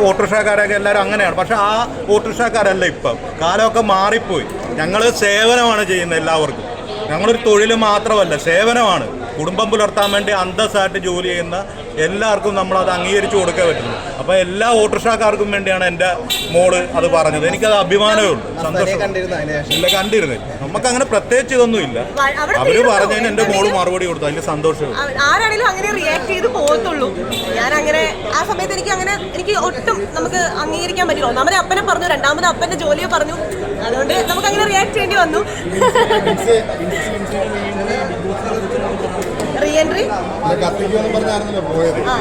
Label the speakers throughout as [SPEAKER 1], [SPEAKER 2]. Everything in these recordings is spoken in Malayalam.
[SPEAKER 1] ഓട്ടോറിക്ഷക്കാരൊക്കെ എല്ലാവരും അങ്ങനെയാണ്. പക്ഷെ ആ ഓട്ടോറിക്ഷക്കാരല്ല ഇപ്പം. കാലമൊക്കെ മാറിപ്പോയി. ഞങ്ങൾ സേവനമാണ് ചെയ്യുന്നത് എല്ലാവർക്കും. ഞങ്ങളൊരു തൊഴിൽ മാത്രമല്ല സേവനമാണ്. കുടുംബം പുലർത്താൻ വേണ്ടി അന്തസ്സായിട്ട് ജോലി ചെയ്യുന്ന എല്ലാവർക്കും നമ്മൾ അത് അംഗീകരിച്ചു കൊടുക്കാൻ പറ്റുന്നു. അപ്പോൾ എല്ലാ ഓട്ടോറിക്ഷക്കാർക്കും വേണ്ടിയാണ് എന്റെ മോൾ അത് പറഞ്ഞത്. എനിക്കത് അഭിമാനമേ ഉള്ളൂ. സന്തോഷം.
[SPEAKER 2] കണ്ടിരുന്നു
[SPEAKER 1] ഇല്ല നമുക്ക് അങ്ങനെ പ്രത്യേകിച്ച് ഇതൊന്നും ഇല്ല.
[SPEAKER 3] അവർ.
[SPEAKER 1] പറഞ്ഞതിന് എന്റെ
[SPEAKER 3] മോൾ
[SPEAKER 1] മറുപടി കൊടുത്തു. അതിന്റെ
[SPEAKER 3] സന്തോഷം ആരാണെങ്കിലും അങ്ങനെ റിയാക്ട് ചെയ്ത് പോകത്തുള്ളൂ. ഞാൻ അങ്ങനെ ആ സമയത്ത് എനിക്ക് അങ്ങനെ എനിക്ക് ഒട്ടും നമുക്ക് അംഗീകരിക്കാൻ പറ്റില്ല. ഒന്നാമത് അപ്പനെ പറഞ്ഞു രണ്ടാമത് അപ്പന്റെ ജോലിയെ പറഞ്ഞു. അതുകൊണ്ട് നമുക്ക് അങ്ങനെ റിയാക്ട് ചെയ്യേണ്ടി വന്നു.
[SPEAKER 2] എന്ന്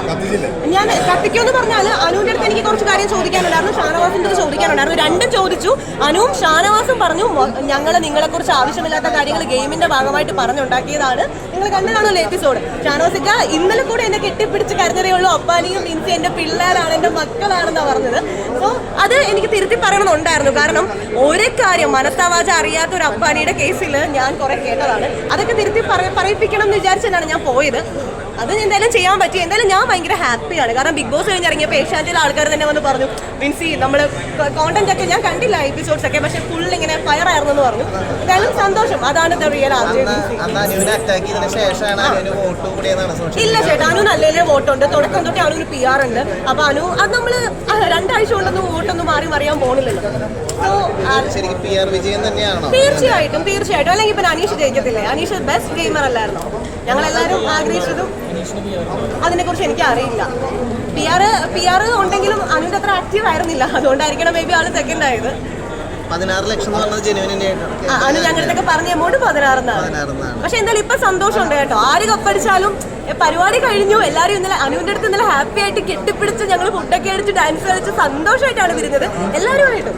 [SPEAKER 2] കത്തിച്ചില്ലേ?
[SPEAKER 3] ഞാൻ കത്തിക്കുമെന്ന് പറഞ്ഞാൽ അനുവിന്റെ അടുത്ത് എനിക്ക് കുറച്ച് കാര്യം ചോദിക്കാനുണ്ടായിരുന്നു. ഷാനവാസിന്റെ അടുത്ത് ചോദിക്കാനുണ്ടായിരുന്നു. രണ്ടും ചോദിച്ചു. അനുവും ഷാനവാസും പറഞ്ഞു ഞങ്ങൾ നിങ്ങളെ കുറിച്ച് ആവശ്യമില്ലാത്ത കാര്യങ്ങൾ ഗെയിമിന്റെ ഭാഗമായിട്ട് പറഞ്ഞുണ്ടാക്കിയതാണ്. നിങ്ങൾ കണ്ടതാണല്ലോ എപ്പിസോഡ്. ഷാനവാസിക്ക ഇന്നലെ കൂടെ എന്നെ കെട്ടിപ്പിടിച്ച് കരഞ്ഞതേ ഉള്ളൂ. അപ്പാനിയും മിൻസി എന്റെ പിള്ളേരാണ് എന്റെ മക്കളാണെന്നാണ് പറഞ്ഞത്. സോ അത് എനിക്ക് തിരുത്തി പറയണമെന്നുണ്ടായിരുന്നു. കാരണം ഒരു കാര്യം മനസ്താവാച അറിയാത്ത ഒരു അബ്ബാനിയുടെ കേസിൽ ഞാൻ കുറെ കേട്ടതാണ്. അതൊക്കെ തിരുത്തി പറയിപ്പിക്കണം എന്ന് വിചാരിച്ചിട്ടാണ് ഞാൻ പോയത്. അത് എന്തായാലും ചെയ്യാൻ പറ്റി എന്തായാലും ഞാൻ ഭയങ്കര ഹാപ്പിയാണ്. കാരണം ബിഗ് ബോസ് കഴിഞ്ഞ് ഇറങ്ങിയപ്പോൾ ഏഷ്യാനെറ്റിലെ ആൾക്കാർ തന്നെ വന്ന് പറഞ്ഞു മീൻസ് നമ്മൾ കോണ്ടന്റ് ഒക്കെ ഞാൻ കണ്ടില്ല എപ്പിസോഡ്സ് ഒക്കെ പക്ഷെ ഫുൾ ഇങ്ങനെ ഫയർ ആയിരുന്നു എന്ന് പറഞ്ഞു. എന്തായാലും സന്തോഷം. അതാണ് റിയൽ ഇല്ല ചേട്ടാ അനു നല്ല വോട്ടുണ്ട്. തുടക്കം തൊട്ടേ അനു പി ആർ ഉണ്ട്. അപ്പൊ അനു അത് നമ്മൾ രണ്ടാഴ്ച കൊണ്ടൊന്നും വോട്ടൊന്നും മാറി മറിയാൻ പോണില്ലല്ലോ. സോ
[SPEAKER 2] ശരിക്കും പി ആർ വിജയം തന്നെയാണോ?
[SPEAKER 3] തീർച്ചയായിട്ടും തീർച്ചയായിട്ടും. അല്ലെങ്കിൽ ഇപ്പൊ അനീഷ് ജയിക്കത്തില്ലേ? അനീഷ് ബെസ്റ്റ് ഗെയിമർ അല്ലായിരുന്നോ? ഞങ്ങൾ എല്ലാവരും ആഗ്രഹിച്ചതും അതിനെ കുറിച്ച് എനിക്ക് അറിയില്ല പി ആർ പി ആർ ഉണ്ടെങ്കിലും അനുവിന്റെ അത്ര ആക്റ്റീവ് ആയിരുന്നില്ല. അതുകൊണ്ടായിരിക്കണം മേ ബി ആൾ സെക്കൻഡ് ആയത്.
[SPEAKER 2] പതിനാറ് ലക്ഷം എന്ന് പറഞ്ഞത്
[SPEAKER 3] അനു ഞങ്ങളുടെ പറഞ്ഞ എമൗണ്ട് പതിനാറെന്നാണ്. പക്ഷെ എന്തായാലും ഇപ്പൊ സന്തോഷമുണ്ട് കേട്ടോ. ആര് കപ്പടിച്ചാലും പരിപാടി കഴിഞ്ഞു. എല്ലാവരും ഇന്നലെ അനുവിന്റെ അടുത്ത് ഇന്നലെ ഹാപ്പി ആയിട്ട് കെട്ടിപ്പിടിച്ച് ഞങ്ങൾ ഫുഡൊക്കെ അടിച്ച് ഡാൻസ് കളിച്ച് സന്തോഷമായിട്ടാണ് വരുന്നത്. എല്ലാവരുമായിട്ടും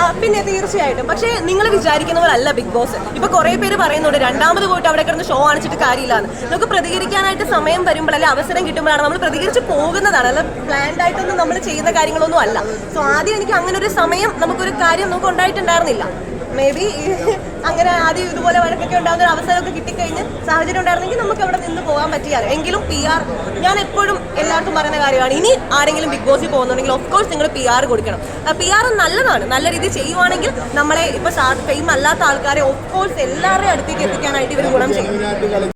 [SPEAKER 3] ആ പിന്നെ തീർച്ചയായിട്ടും. പക്ഷേ നിങ്ങൾ വിചാരിക്കുന്ന അല്ല ബിഗ് ബോസ് ഇപ്പൊ കുറെ പേര് പറയുന്നുണ്ട് രണ്ടാമത് പോയിട്ട് അവിടെ കിടന്ന് ഷോ കാണിച്ചിട്ട് കാര്യമില്ലാന്ന്. നമുക്ക് പ്രതികരിക്കാനായിട്ട് സമയം വരുമ്പോൾ അല്ലെ അവസരം കിട്ടുമ്പോഴാണ് നമ്മൾ പ്രതികരിച്ച് പോകുന്നതാണ്. അല്ല പ്ലാൻഡ് ആയിട്ടൊന്നും നമ്മൾ ചെയ്യുന്ന കാര്യങ്ങളൊന്നും അല്ല. സോ ആദ്യം എനിക്ക് അങ്ങനെ ഒരു സമയം നമുക്കൊരു കാര്യം നമുക്ക് ഉണ്ടായിട്ടുണ്ടായിരുന്നില്ല. മേ ബി അങ്ങനെ ആദ്യം ഇതുപോലെ വഴക്കൊക്കെ ഉണ്ടാകുന്ന ഒരു അവസരമൊക്കെ കിട്ടിക്കഴിഞ്ഞ് സാഹചര്യം ഉണ്ടായിരുന്നെങ്കിൽ നമുക്ക് അവിടെ നിന്ന് പോകാൻ പറ്റിയാൽ എങ്കിലും പി ആർ ഞാൻ എപ്പോഴും എല്ലാവർക്കും പറയുന്ന കാര്യമാണ്. ഇനി ആരെങ്കിലും ബിഗ് ബോസിൽ പോകുന്നുണ്ടെങ്കിൽ ഓഫ് കോഴ്സ് നിങ്ങൾ പി ആർ കൊടുക്കണം. പി ആർ നല്ലതാണ്. നല്ല രീതിയിൽ ചെയ്യുവാണെങ്കിൽ നമ്മളെ ഇപ്പൊ ഫെയിം അല്ലാത്ത ആൾക്കാരെ ഓഫ് കോഴ്സ് എല്ലാവരുടെയും അടുത്തേക്ക് എത്തിക്കാനായിട്ട് ഇവർ ഗുണം ചെയ്യും.